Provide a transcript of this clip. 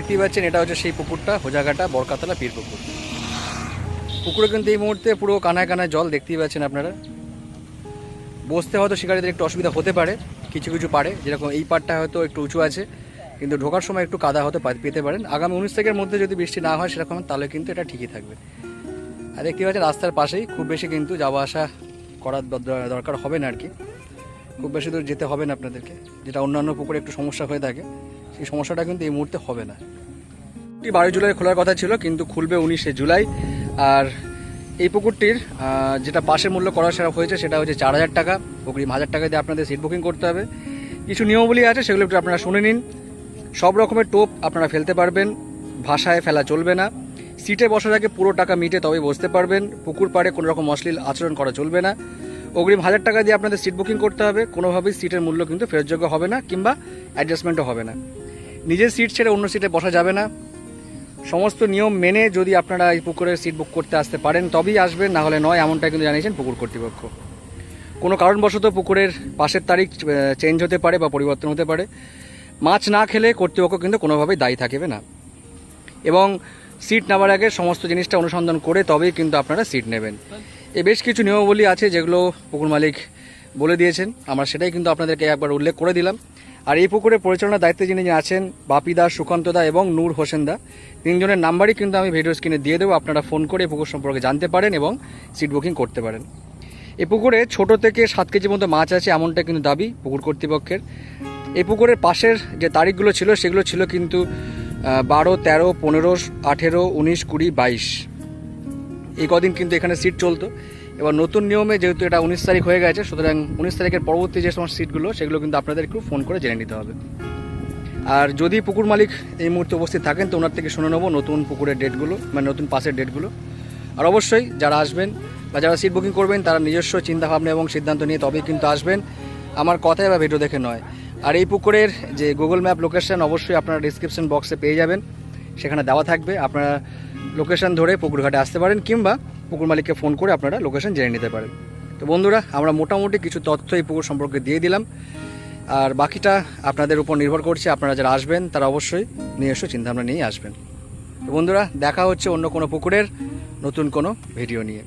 দেখতেই পাচ্ছেন, এটা হচ্ছে সেই পুকুরটা, হোজাঘাটা, বরকাতলা পীর পুকুর পুকুরে কিন্তু এই মুহূর্তে পুরো কানায় কানায় জল দেখতেই পাচ্ছেন আপনারা। বসতে হয়তো শিকারীদের একটু অসুবিধা হতে পারে, কিছু কিছু পারে, যেরকম এই পাড়টা হয়তো একটু উঁচু আছে, কিন্তু ঢোকার সময় একটু কাদা হতে পেতে পারেন। আগামী উনিশ তারিখের মধ্যে যদি বৃষ্টি না হয় সেরকম, তাহলে কিন্তু এটা ঠিকই থাকবে। আর দেখতে পাচ্ছেন, রাস্তার পাশেই খুব বেশি কিন্তু যাওয়া আসা করার দর- দরকার হবে না আর কি। খুব বেশি দূর যেতে হবে না আপনাদেরকে। যেটা অন্যান্য পুকুরে একটু সমস্যা হয়ে থাকে, সেই সমস্যাটা কিন্তু এই মুহূর্তে হবে না। এটি বারোই জুলাই খোলার কথা ছিল, কিন্তু খুলবে উনিশে জুলাই। আর এই পুকুরটির যেটা পাশের মূল্য করা সেটা হয়েছে, সেটা হচ্ছে চার হাজার টাকা। অগ্রিম হাজার টাকা দিয়ে আপনাদের সিট বুকিং করতে হবে। কিছু নিয়মাবলী আছে, সেগুলো একটু আপনারা শুনে নিন। সব রকমের টোপ আপনারা ফেলতে পারবেন, ভাষায় ফেলা চলবে না। সিটে বসার আগে পুরো টাকা মিটে তবে বসতে পারবেন। পুকুর পাড়ে কোনো রকম অশ্লীল আচরণ করা চলবে না। অগ্রিম হাজার টাকা দিয়ে আপনাদের সিট বুকিং করতে হবে। কোনোভাবেই সিটের মূল্য কিন্তু ফেরতযোগ্য হবে না কিংবা অ্যাডজাস্টমেন্টও হবে না। নিজের সিট ছেড়ে অন্য সিটে বসা যাবে না। সমস্ত নিয়ম মেনে যদি আপনারা এই পুকুরের সিট বুক করতে আসতে পারেন, তবেই আসবেন, না হলে নয়, এমনটা কিন্তু জানিয়েছেন পুকুর কর্তৃপক্ষ। কোনো কারণবশত পুকুরের পাশের তারিখ চেঞ্জ হতে পারে বা পরিবর্তন হতে পারে। মাছ না খেলে কর্তৃপক্ষ কিন্তু কোনোভাবেই দায়ী থাকবে না। এবং সিট নেওয়ার আগে সমস্ত জিনিসটা অনুসন্ধান করে তবেই কিন্তু আপনারা সিট নেবেন। এ বেশ কিছু নিয়মাবলী আছে যেগুলো পুকুর মালিক বলে দিয়েছেন। আমরা সেটাই কিন্তু আপনাদেরকে একবার উল্লেখ করে দিলাম। আর এই পুকুরের পরিচালনার দায়িত্বে যিনি আছেন, বাপি দাস, সুকান্ত দা এবং নূর হোসেন দা, তিনজনের নাম্বারই কিন্তু আমি ভিডিও স্ক্রিনে দিয়ে দেবো। আপনারা ফোন করে পুকুর সম্পর্কে জানতে পারেন এবং সিট বুকিং করতে পারেন। এই পুকুরে ছোট থেকে সাত কেজির মতো মাছ আছে, এমনটা কিন্তু দাবি পুকুর কর্তৃপক্ষের। এই পুকুরের পাশের যে তারিখগুলো ছিল, সেগুলো ছিল কিন্তু বারো, তেরো, পনেরো, আঠেরো, উনিশ, কুড়ি, বাইশ। এই কদিন কিন্তু এখানে সিট চলতো। এবার নতুন নিয়মে যেহেতু এটা উনিশ তারিখ হয়ে গেছে, সুতরাং উনিশ তারিখের পরবর্তী যে সমস্ত সিটগুলো সেগুলো কিন্তু আপনাদের একটু ফোন করে জেনে নিতে হবে। আর যদি পুকুর মালিক এই মুহূর্তে উপস্থিত থাকেন, তো ওনার থেকে শুনে নেব নতুন পুকুরের ডেটগুলো মানে নতুন পাসের ডেটগুলো আর অবশ্যই যারা আসবেন বা যারা সিট বুকিং করবেন, তারা নিজস্ব চিন্তাভাবনা এবং সিদ্ধান্ত নিয়ে তবেই কিন্তু আসবেন। আমার কথায় বা ভিডিও দেখে নয়। আর এই পুকুরের যে গুগল ম্যাপ লোকেশন অবশ্যই আপনারা ডিসক্রিপশন বক্সে পেয়ে যাবেন। সেখানে দেওয়া থাকবে। আপনারা লোকেশন ধরে পুকুরঘাটে আসতে পারেন কিংবা পুকুর মালিককে ফোন করে আপনারা লোকেশন জেনে নিতে পারেন। তো বন্ধুরা, আমরা মোটামুটি কিছু তথ্য এই পুকুর সম্পর্কে দিয়ে দিলাম। আর বাকিটা আপনাদের উপর নির্ভর করছে, আপনারা যারা আসবেন তারা অবশ্যই নিজস্ব চিন্তাভাবনা নিয়ে আসবেন। তো বন্ধুরা, দেখা হচ্ছে অন্য কোনো পুকুরের নতুন কোনো ভিডিও নিয়ে।